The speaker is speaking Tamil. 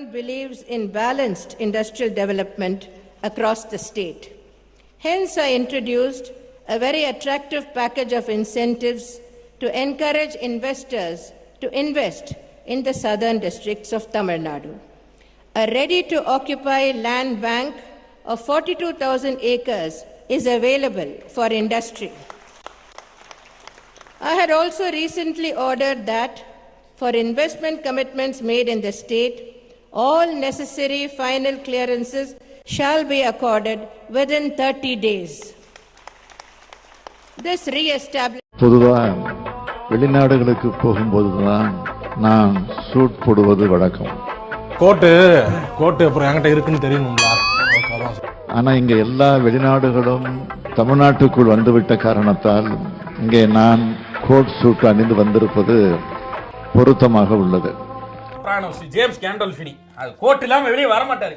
government believes in balanced industrial development across the state. Hence, I introduced a very attractive package of incentives to encourage investors to invest in the southern districts of Tamil Nadu. A ready to occupy land bank of 42,000 acres is available for industry. I had also recently ordered that for investment commitments made in the state, all necessary final clearances shall be accorded within 30 days. This re-establishes பொதுவாக வெளிநாடுகளுக்கு போகும்போதுதான் நான் சூட் போடுவது வழக்கம் கோட்டு கோட்டு அப்புறம் என்கிட்ட இருக்குன்னு தெரியணும்ல அதுக்கு அதான் சார். ஆனா இங்க எல்லா வெளிநாடுகளும் தமிழ்நாட்டுக்குள் வந்துவிட்ட காரணத்தால் இங்கே நான் கோட் சூட் அணிந்து வந்திருப்பது பொருத்தமாக உள்ளது பிராணவ் ஸ்ரீ ஜேம்ஸ் கேண்டோல்ஃபினி அது கோட் இல்லாம வெளியே வரமாட்டார்.